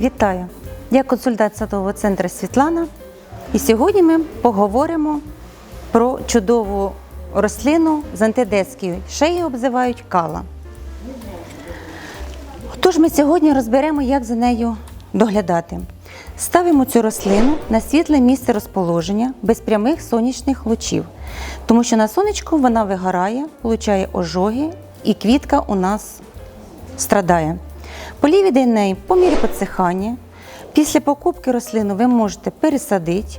Вітаю! Я консультант садового центру Світлана. І сьогодні ми поговоримо про чудову рослину з антидескою. Ще її обзивають кала. Тож ми сьогодні розберемо, як за нею доглядати. Ставимо цю рослину на світле місце розположення без прямих сонячних лучів, тому що на сонечку вона вигорає, получає ожоги, і квітка у нас страдає. Полів від неї по мірі підсихання. Після покупки рослину ви можете пересадити.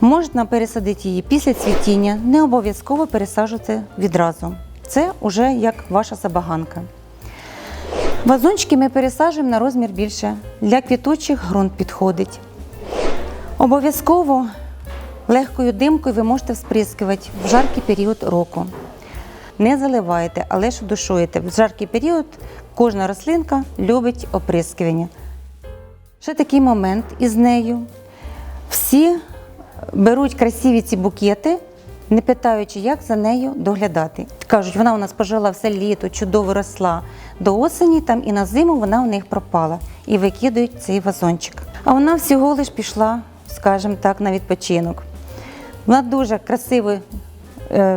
Можна пересадити її після цвітіння, не обов'язково пересаджувати відразу. Це вже як ваша забаганка. Вазончики ми пересаджуємо на розмір більше. Для квітучих ґрунт підходить. Обов'язково легкою димкою ви можете всприскувати в жаркий період року. Не заливайте, але ж душуєте. В жаркий період кожна рослинка любить оприскування. Ще такий момент із нею. Всі беруть красиві ці букети, не питаючи, як за нею доглядати. Кажуть, вона у нас пожила все літо, чудово росла. До осені там і на зиму вона у них пропала і викидують цей вазончик. А вона всього лиш пішла, скажімо так, на відпочинок. Вона дуже красиво е,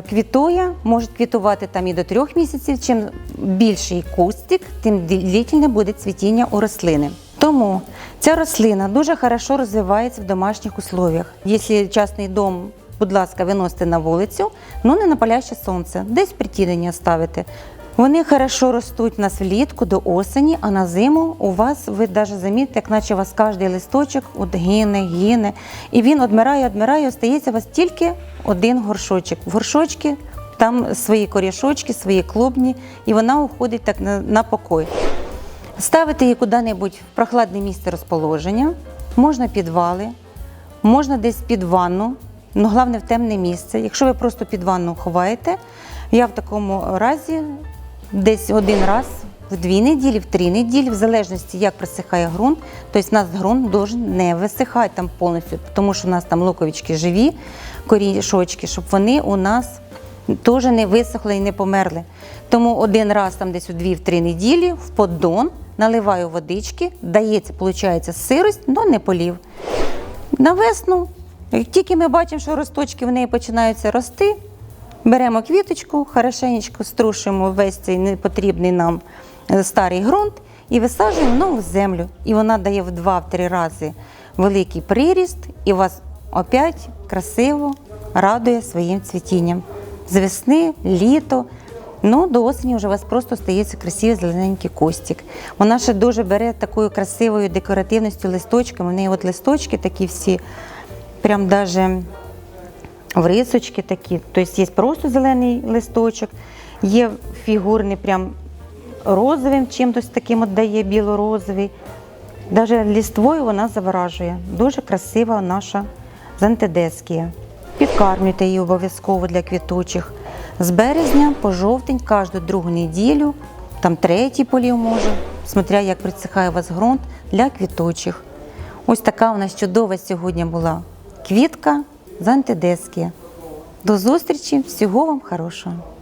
квітує, може квітувати там і до трьох місяців. Чим більший кустик, тим длительне буде цвітіння у рослини. Тому ця рослина дуже хорошо розвивається в домашніх условиях. Якщо частний дом, будь ласка, виносите на вулицю, ну не на паляще сонце, десь притінення ставите. Вони хорошо ростуть у нас влітку до осені, а на зиму у вас ви навіть замітите, як наче у вас кожен листочок от гине, гине. І він одмирає, одмирає, остається у вас тільки один горшочок. В горшочки там свої корішочки, свої клубні, і вона уходить так на, на покой. Ставити її куди-небудь в прохладне місце розположення, можна підвали, можна десь під ванну, але головне в темне місце. Якщо ви просто під ванну ховаєте, я в такому разі десь один раз в дві неділі, в три неділі, в залежності, як просихає ґрунт, тобто у нас ґрунт должен не висихати там повністю, тому що у нас там луковички живі, корішочки, щоб вони у нас теж не висохли і не померли. Тому один раз там десь у дві-три неділі в поддон наливаю водички, дається, виходить, сирость, але не полів. На весну, тільки ми бачимо, що росточки в неї починаються рости, беремо квіточку, хорошенечко струшуємо весь цей непотрібний нам е, старий ґрунт і висаджуємо нову землю. І вона дає в 2-3 рази великий приріст, і вас опять красиво радує своїм цвітінням. З весни, літо. Ну, до осені вже у вас просто стається красивий зелененький кустик. Вона ще дуже бере такою красивою декоративністю листочками. У неї от листочки такі всі, прям даже в рисочки такі. Тобто є просто зелений листочок, є фігурний, прям розовим чимось таким дає біло-розовий. Даже ліствою вона заворажує. Дуже красива наша зантедескія. Підкармлюйте її обов'язково для квітучих. З березня по жовтень кожну другу неділю, там третій полів може, смотря як присихає у вас ґрунт для квітучих. Ось така у нас чудова сьогодні була квітка з. До зустрічі, всього вам хорошого!